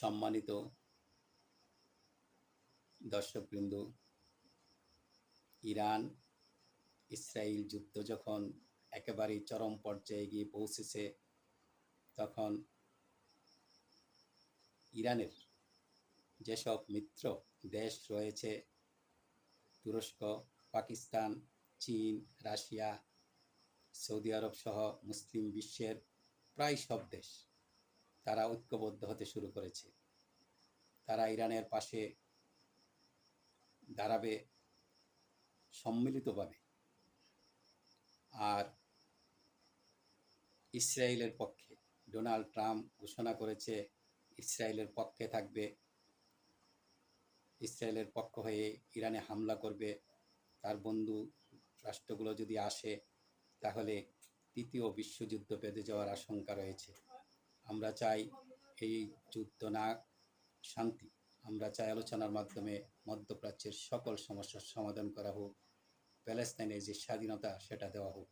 সম্মানিত দর্শকবৃন্দ, Iran Israel যুদ্ধ যখন একেবারেই চরম পর্যায়ে গিয়ে পৌঁছেছে, তখন ইরানের যেসব মিত্র দেশ রয়েছে, তুরস্ক, পাকিস্তান, চীন, রাশিয়া, সৌদি আরব সহ মুসলিম বিশ্বের প্রায় সব দেশ তারা ঐক্যবদ্ধ হতে শুরু করেছে। তারা ইরানের পাশে দাঁড়াবে সম্মিলিতভাবে। আর ইসরায়েলের পক্ষে ডোনাল্ড ট্রাম্প ঘোষণা করেছে, ইসরায়েলের পক্ষে থাকবে, ইসরায়েলের পক্ষ হয়ে ইরানে হামলা করবে। তার বন্ধু রাষ্ট্রগুলো যদি আসে, তাহলে তৃতীয় বিশ্বযুদ্ধ পেতে যাওয়ার আশঙ্কা রয়েছে। আমরা চাই এই যুদ্ধ না শান্তি। আমরা চাই আলোচনার মাধ্যমে মধ্যপ্রাচ্যের সকল সমস্যার সমাধান করা হোক, প্যালেস্তাইনের যে স্বাধীনতা, সেটা দেওয়া হোক।